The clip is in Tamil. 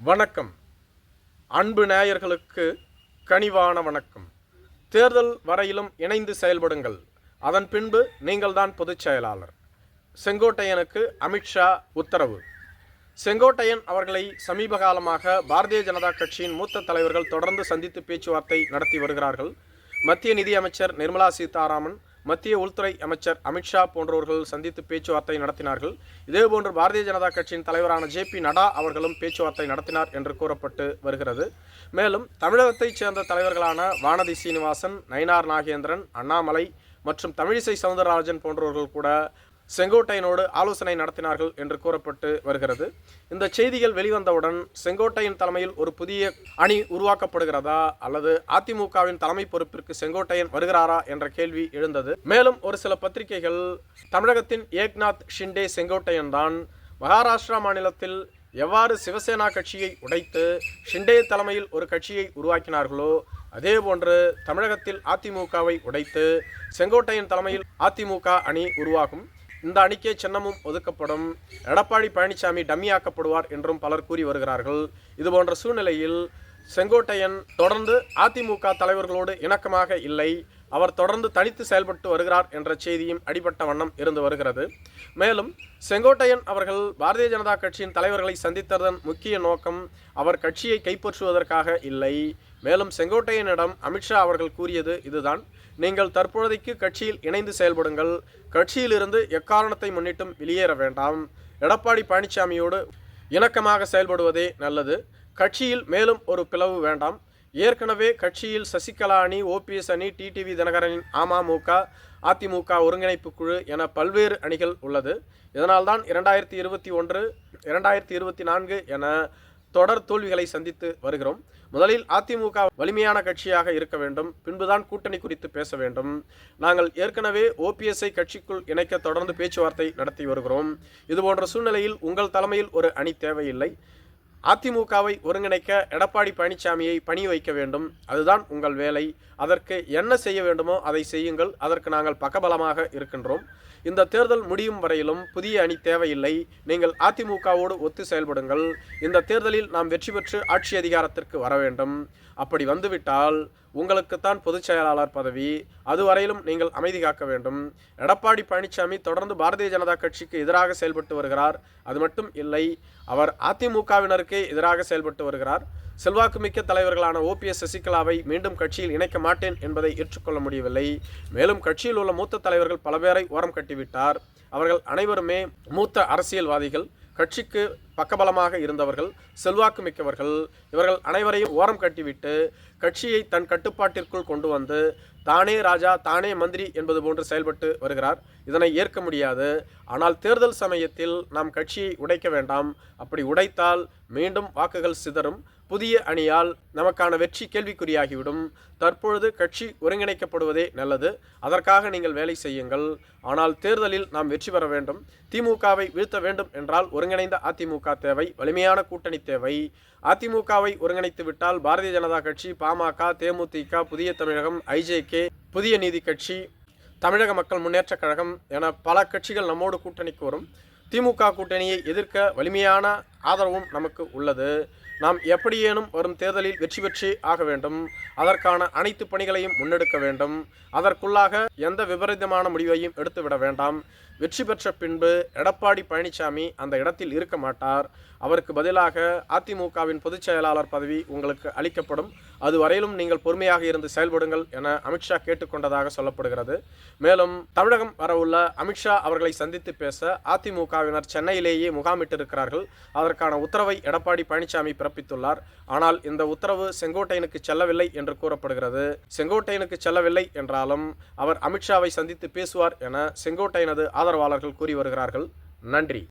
வணக்கம். அன்பு நேயர்களுக்கு கனிவான வணக்கம். தேர்தல் வரையிலும் இணைந்து செயல்படுங்கள். அதன் பின்பு நீங்கள்தான் பொதுச் செயலாளர். செங்கோட்டையனுக்கு அமித்ஷா உத்தரவு. செங்கோட்டையன் அவர்களை சமீப காலமாக பாரதிய ஜனதா கட்சியின் மூத்த தலைவர்கள் தொடர்ந்து சந்தித்து பேச்சுவார்த்தை நடத்தி வருகிறார்கள். மத்திய நிதியமைச்சர் நிர்மலா சீதாராமன் மத்திய உள்துறை அமைச்சர் அமித்ஷா போன்றவர்கள் சந்தித்து பேச்சுவார்த்தை நடத்தினார்கள். இதேபோன்று பாரதிய ஜனதா கட்சியின் தலைவரான ஜே பி நடா அவர்களும் பேச்சுவார்த்தை நடத்தினார் என்று கூறப்பட்டு வருகிறது. மேலும் தமிழகத்தைச் சேர்ந்த தலைவர்களான வானதி சீனிவாசன் நயினார் நாகேந்திரன் அண்ணாமலை மற்றும் தமிழிசை சவுந்தரராஜன் போன்றவர்கள் கூட செங்கோட்டையனோடு ஆலோசனை நடத்தினார்கள் என்று கூறப்பட்டு வருகிறது. இந்த செய்திகள் வெளிவந்தவுடன் செங்கோட்டையன் தலைமையில் ஒரு புதிய அணி உருவாக்கப்படுகிறதா அல்லது அதிமுகவின் தலைமை பொறுப்பிற்கு செங்கோட்டையன் வருகிறாரா என்ற கேள்வி எழுந்தது. மேலும் ஒரு சில பத்திரிகைகள் தமிழகத்தின் ஏக்நாத் ஷிண்டே செங்கோட்டையன் தான் மகாராஷ்டிரா மாநிலத்தில் எவ்வாறு சிவசேனா கட்சியை உடைத்து ஷிண்டே தலைமையில் ஒரு கட்சியை உருவாக்கினார்களோ அதேபோன்று தமிழகத்தில் அதிமுகவை உடைத்து செங்கோட்டையன் தலைமையில் அதிமுக அணி உருவாகும். இந்த அணிக்கே சின்னமும் ஒதுக்கப்படும். எடப்பாடி பழனிசாமி டம்மியாக்கப்படுவார் என்றும் பலர் கூறி வருகிறார்கள். இதுபோன்ற சூழ்நிலையில் செங்கோட்டையன் தொடர்ந்து அதிமுக தலைவர்களோடு இணக்கமாக இல்லை. அவர் தொடர்ந்து தனித்து செயல்பட்டு வருகிறார் என்ற செய்தியும் அடிபட்ட வண்ணம் இருந்து வருகிறது. மேலும் செங்கோட்டையன் அவர்கள் பாரதிய ஜனதா கட்சியின் தலைவர்களை சந்தித்ததன் முக்கிய நோக்கம் அவர் கட்சியை கைப்பற்றுவதற்காக இல்லை. மேலும் செங்கோட்டையனிடம் அமித்ஷா அவர்கள் கூறியது இதுதான். நீங்கள் தற்பொழுதைக்கு கட்சியில் இணைந்து செயல்படுங்கள். கட்சியிலிருந்து எக்காரணத்தை முன்னிட்டும் வெளியேற வேண்டாம். எடப்பாடி பழனிசாமியோடு இணக்கமாக செயல்படுவதே நல்லது. கட்சியில் மேலும் ஒரு பிளவு வேண்டாம். ஏற்கனவே கட்சியில் சசிகலா அணி ஓபிஎஸ் அணி டிடிவி தினகரனின் அமமுக அதிமுக ஒருங்கிணைப்பு குழு என பல்வேறு அணிகள் உள்ளது. இதனால்தான் இரண்டாயிரத்தி இருபத்தி ஒன்று இரண்டாயிரத்தி இருபத்தி நான்கு என தொடர் தோல்விகளை சந்தித்து வருகிறோம். முதலில் அதிமுக வலிமையான கட்சியாக இருக்க வேண்டும். பின்புதான் கூட்டணி குறித்து பேச வேண்டும். நாங்கள் ஏற்கனவே ஓபிஎஸ்ஐ கட்சிக்குள் இணைக்க தொடர்ந்து பேச்சுவார்த்தை நடத்தி வருகிறோம். இதுபோன்ற சூழ்நிலையில் உங்கள் தலைமையில் ஒரு அணி தேவையில்லை. அதிமுகவை ஒருங்கிணைக்க எடப்பாடி பழனிசாமியை பணி வைக்க வேண்டும். அதுதான் உங்கள் வேலை. அதற்கு என்ன செய்ய வேண்டுமோ அதை செய்யுங்கள். அதற்கு நாங்கள் பக்கபலமாக இருக்கின்றோம். இந்த தேர்தல் முடியும் வரையிலும் புதிய அணி தேவையில்லை. நீங்கள் அதிமுகவோடு ஒத்து செயல்படுங்கள். இந்த தேர்தலில் நாம் வெற்றி பெற்று ஆட்சி அதிகாரத்திற்கு வர வேண்டும். அப்படி வந்துவிட்டால் உங்களுக்குத்தான் பொதுச் செயலாளர் பதவி. அதுவரையிலும் நீங்கள் அமைதி காக்க வேண்டும். எடப்பாடி பழனிசாமி தொடர்ந்து பாரதிய ஜனதா கட்சிக்கு எதிராக செயல்பட்டு வருகிறார். அது மட்டும் இல்லை அவர் அதிமுகவினருக்கே எதிராக செயல்பட்டு வருகிறார். செல்வாக்குமிக்க தலைவர்களான ஓபிஎஸ் சசிகலாவை மீண்டும் கட்சியில் இணைக்க மாட்டேன் என்பதை ஏற்றுக்கொள்ள முடியவில்லை. மேலும் கட்சியில் உள்ள மூத்த தலைவர்கள் பல பேரை ஓரம் கட்டிவிட்டார். அவர்கள் அனைவருமே மூத்த அரசியல்வாதிகள். கட்சிக்கு பக்கபலமாக இருந்தவர்கள் செல்வாக்கு மிக்கவர்கள் இவர்கள் அனைவரையும் ஓரம் கட்டிவிட்டு கட்சியை தன் கட்டுப்பாட்டிற்குள் கொண்டு வந்து தானே ராஜா தானே மந்திரி என்பது போன்று செயல்பட்டு வருகிறார். இதனை ஏற்க முடியாது. ஆனால் தேர்தல் சமயத்தில் நாம் கட்சியை உடைக்க வேண்டாம். அப்படி உடைத்தால் மீண்டும் வாக்குகள் சிதறும். புதிய அணியால் நமக்கான வெற்றி கேள்விக்குறியாகிவிடும். தற்பொழுது கட்சி ஒருங்கிணைக்கப்படுவதே நல்லது. அதற்காக நீங்கள் வேலை செய்யுங்கள். ஆனால் தேர்தலில் நாம் வெற்றி பெற வேண்டும். திமுகவை வீழ்த்த வேண்டும் என்றால் ஒருங்கிணைந்த அதிமுக தேவை வலிமையான கூட்டணி தேவை. அதிமுகவை ஒருங்கிணைத்து விட்டால் பாரதிய ஜனதா கட்சி பாமக தேமுதிக புதிய தமிழகம் ஐஜேகே புதிய நீதி கட்சி தமிழக மக்கள் முன்னேற்றக் கழகம் என பல கட்சிகள் நம்மோடு கூட்டணிக்கு வரும் திமுக கூட்டணியை எதிர்க்க வலிமையான ஆதரவும் நமக்கு உள்ளது. நாம் எப்படியேனும் வரும் தேர்தலில் வெற்றி பெற்று ஆக வேண்டும். அதற்கான அனைத்து பணிகளையும் முன்னெடுக்க வேண்டும். அதற்குள்ளாக எந்த விபரீதமான முடிவையும் எடுத்துவிட வேண்டாம். வெற்றி பெற்ற பின்பு எடப்பாடி பழனிசாமி அந்த இடத்தில் இருக்க மாட்டார். அவருக்கு பதிலாக அதிமுகவின் பொதுச் செயலாளர் பதவி உங்களுக்கு அளிக்கப்படும். அதுவரையிலும் நீங்கள் பொறுமையாக இருந்து செயல்படுங்கள் என அமித்ஷா கேட்டுக்கொண்டதாக சொல்லப்படுகிறது. மேலும் தமிழகம் வரவுள்ள அமித்ஷா அவர்களை சந்தித்து பேச அதிமுகவினர் சென்னையிலேயே முகாமிட்டிருக்கிறார்கள். அதற்கான உத்தரவை எடப்பாடி பழனிசாமி பிறப்பித்துள்ளார். ஆனால் இந்த உத்தரவு செங்கோட்டையனுக்கு செல்லவில்லை என்று கூறப்படுகிறது. செங்கோட்டையனுக்கு செல்லவில்லை என்றாலும் அவர் அமித்ஷாவை சந்தித்து பேசுவார் என செங்கோட்டையனது ஆதரவாளர்கள் கூறி வருகிறார்கள். நன்றி.